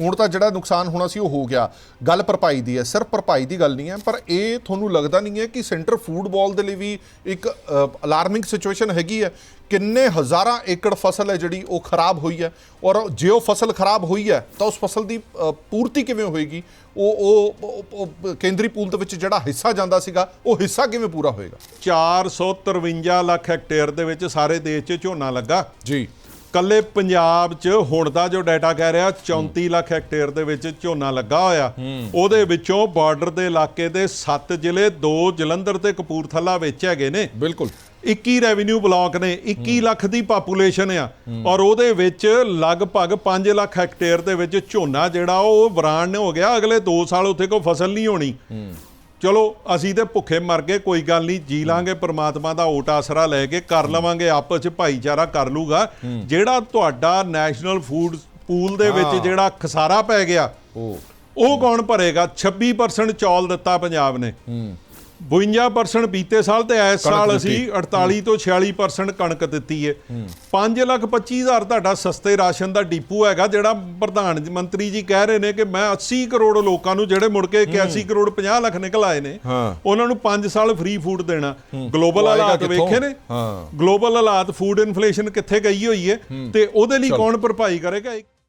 ਹੁਣ ਤਾਂ ਜਿਹੜਾ ਨੁਕਸਾਨ ਹੋਣਾ ਸੀ ਉਹ ਹੋ ਗਿਆ। ਗੱਲ ਭਰਪਾਈ ਦੀ ਹੈ। ਸਿਰਫ ਭਰਪਾਈ ਦੀ ਗੱਲ ਨਹੀਂ ਹੈ ਪਰ ਇਹ ਤੁਹਾਨੂੰ ਲੱਗਦਾ ਨਹੀਂ ਹੈ ਕਿ ਸੈਂਟਰ ਫੂਡ ਬਾਲ ਦੇ ਲਈ ਵੀ ਇੱਕ ਅਲਾਰਮਿੰਗ ਸਿਚੁਏਸ਼ਨ ਹੈਗੀ ਹੈ। ਕਿੰਨੇ ਹਜ਼ਾਰਾਂ ਏਕੜ ਫਸਲ ਹੈ ਜਿਹੜੀ ਉਹ ਖਰਾਬ ਹੋਈ ਹੈ। ਔਰ ਜੇ ਉਹ ਫਸਲ ਖਰਾਬ ਹੋਈ ਹੈ ਤਾਂ ਉਸ ਫਸਲ ਦੀ ਪੂਰਤੀ ਕਿਵੇਂ ਹੋਏਗੀ? ਉਹ ਉਹ- ਉਹ ਉਹ ਕੇਂਦਰੀ ਪੂਲ ਦੇ ਵਿੱਚ ਜਿਹੜਾ ਹਿੱਸਾ ਜਾਂਦਾ ਸੀਗਾ ਉਹ ਹਿੱਸਾ ਕਿਵੇਂ ਪੂਰਾ ਹੋਏਗਾ? 453 ਲੱਖ ਹੈਕਟੇਅਰ ਦੇ ਵਿੱਚ ਸਾਰੇ ਦੇਸ਼ 'ਚ ਝੋਨਾ ਲੱਗਾ। ਜੀ। ਕੱਲੇ ਪੰਜਾਬ 'ਚ ਹੁਣ ਦਾ ਜੋ ਡਾਟਾ ਕਹਿ ਰਿਹਾ 34 ਲੱਖ ਹੈਕਟੇਅਰ ਦੇ ਵਿੱਚ ਝੋਨਾ ਲੱਗਾ ਹੋਇਆ। ਉਹਦੇ ਵਿੱਚੋਂ ਬਾਰਡਰ ਦੇ ਇਲਾਕੇ ਦੇ 7 ਜ਼ਿਲ੍ਹੇ 2 ਜਲੰਧਰ ਤੇ ਕਪੂਰਥਲਾ ਵਿੱਚ ਹੈਗੇ ਨੇ। ਬਿਲਕੁਲ। 21 ਰੈਵਨਿਊ ਬਲਾਕ ਨੇ 21 ਲੱਖ ਦੀ ਪਾਪੂਲੇਸ਼ਨ ਆ। ਔਰ ਉਹਦੇ ਵਿੱਚ ਲਗਭਗ 5 ਲੱਖ ਹੈਕਟੇਅਰ ਦੇ ਵਿੱਚ ਝੋਨਾ ਜਿਹੜਾ ਉਹ ਵਰਾਨ ਹੋ ਗਿਆ। ਅਗਲੇ 2 ਸਾਲ ਉੱਥੇ ਕੋਈ ਫਸਲ ਨਹੀਂ ਹੋਣੀ। ਚਲੋ ਅਸੀਂ ਤੇ ਭੁੱਖੇ ਮਰ ਗਏ ਕੋਈ ਗੱਲ ਨਹੀਂ ਜੀ ਲਾਂਗੇ ਪ੍ਰਮਾਤਮਾ ਦਾ ਓਟ ਆਸਰਾ ਲੈ ਕੇ ਕਰ ਲਵਾਂਗੇ ਆਪਸ ਚ ਭਾਈਚਾਰਾ ਕਰ ਲੂਗਾ। ਜਿਹੜਾ ਤੁਹਾਡਾ ਨੈਸ਼ਨਲ ਫੂਡ ਪੂਲ ਦੇ ਵਿੱਚ। ਜਿਹੜਾ ਖਸਾਰਾ ਪੈ ਗਿਆ ਉਹ। ਉਹ ਕੌਣ ਭਰੇਗਾ? 26% ਚੌਲ ਦਿੱਤਾ ਪੰਜਾਬ ਨੇ। 52% ਬੀਤੇ ਸਾਲ ਤੇ ਇਸ ਸਾਲ। ਅਸੀਂ 48 ਤੋਂ 46% ਕਣਕ ਦਿੱਤੀ ਹੈ। 5 ਲੱਖ 25 ਹਜ਼ਾਰ ਤੁਹਾਡਾ ਸਸਤੇ ਰਾਸ਼ਨ ਦਾ ਡੀਪੂ ਹੈਗਾ ਜਿਹੜਾ ਪ੍ਰਧਾਨ ਮੰਤਰੀ ਜੀ ਕਹਿ ਰਹੇ ਨੇ ਕਿ ਮੈਂ 80 ਕਰੋੜ ਲੋਕਾਂ ਨੂੰ ਜਿਹੜੇ ਮੁੜ ਕੇ 81 ਕਰੋੜ 50 ਲੱਖ ਨਿਕਲ ਆਏ ਨੇ। ਉਹਨਾਂ ਨੂੰ 5 ਸਾਲ ਫ੍ਰੀ ਫੂਡ ਦੇਣਾ। ਗਲੋਬਲ ਹਾਲਾਤ? ਵੇਖੇ ਨੇ। ਗਲੋਬਲ ਹਾਲਾਤ ਫੂਡ ਇਨਫਲੇਸ਼ਨ ਕਿੱਥੇ ਗਈ ਹੋਈ ਹੈ। ਤੇ ਉਹਦੇ ਲਈ ਕੌਣ ਭਰਪਾਈ ਕਰੇਗਾ?